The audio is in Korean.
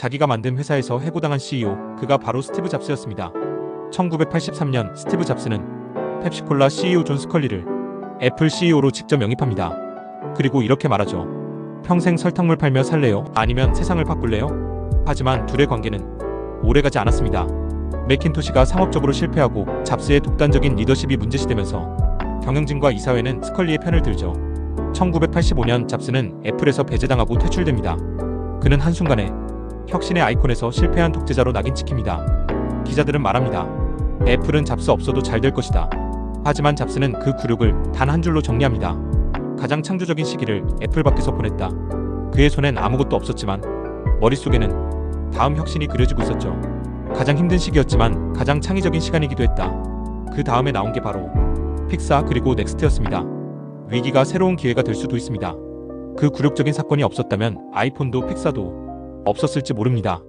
자기가 만든 회사에서 해고당한 CEO, 그가 바로 스티브 잡스였습니다. 1983년 스티브 잡스는 펩시콜라 CEO 존 스컬리를 애플 CEO로 직접 영입합니다. 그리고 이렇게 말하죠. 평생 설탕물 팔며 살래요? 아니면 세상을 바꿀래요? 하지만 둘의 관계는 오래가지 않았습니다. 맥킨토시가 상업적으로 실패하고 잡스의 독단적인 리더십이 문제시되면서 경영진과 이사회는 스컬리의 편을 들죠. 1985년 잡스는 애플에서 배제당하고 퇴출됩니다. 그는 한순간에 혁신의 아이콘에서 실패한 독재자로 낙인 찍힙니다. 기자들은 말합니다. 애플은 잡스 없어도 잘 될 것이다. 하지만 잡스는 그 굴욕을 단 한 줄로 정리합니다. 가장 창조적인 시기를 애플 밖에서 보냈다. 그의 손엔 아무것도 없었지만 머릿속에는 다음 혁신이 그려지고 있었죠. 가장 힘든 시기였지만 가장 창의적인 시간이기도 했다. 그 다음에 나온 게 바로 픽사 그리고 넥스트였습니다. 위기가 새로운 기회가 될 수도 있습니다. 그 굴욕적인 사건이 없었다면 아이폰도 픽사도 없었을지 모릅니다.